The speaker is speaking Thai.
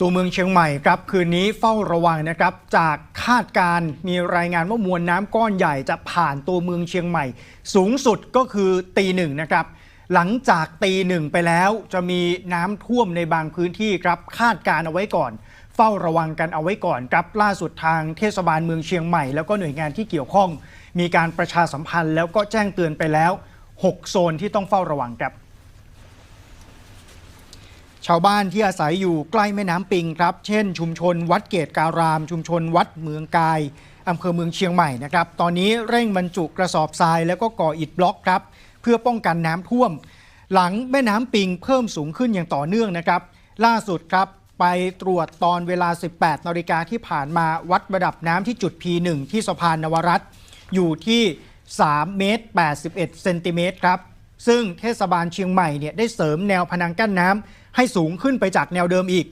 ตัวเมืองเชียงใหม่ครับคืนนี้เฝ้าระวังนะครับ จากคาดการมีรายงานว่ามวลน้ำก้อนใหญ่จะผ่านตัวเมืองเชียงใหม่ สูงสุดก็คือตีหนึ่งนะครับ หลังจากตีหนึ่งไปแล้วจะมีน้ำท่วมในบางพื้นที่ครับคาดการเอาไว้ก่อน เฝ้าระวังกันเอาไว้ก่อนครับล่าสุดทางเทศบาลเมืองเชียงใหม่แล้วก็หน่วยงานที่เกี่ยวข้อง มีการประชาสัมพันธ์แล้วก็แจ้งเตือนไปแล้ว 6 โซนที่ต้องเฝ้าระวังครับ ชาวบ้านที่อาศัยอยู่ใกล้แม่น้ำปิงครับ เช่น ชุมชนวัดเกตการาม ชุมชนวัดเมืองกายอำเภอเมืองเชียงใหม่นะครับ ตอนนี้เร่งบรรจุกระสอบทรายแล้วก็ก่ออิฐบล็อกครับ เพื่อป้องกันน้ำท่วม หลังแม่น้ำปิงเพิ่มสูงขึ้นอย่างต่อเนื่องนะครับ ล่าสุดครับไปตรวจตอนเวลา 18นาฬิกาที่ผ่านมาวัดระดับน้ำที่จุด P1 ที่สะพานนวรัตอยู่ที่ 3 เมตร 81 เซนติเมตรครับ ซึ่งเทศบาลเชียงใหม่เนี่ยได้เสริมแนวพนังกั้นน้ำให้สูงขึ้นไปจากแนวเดิมอีก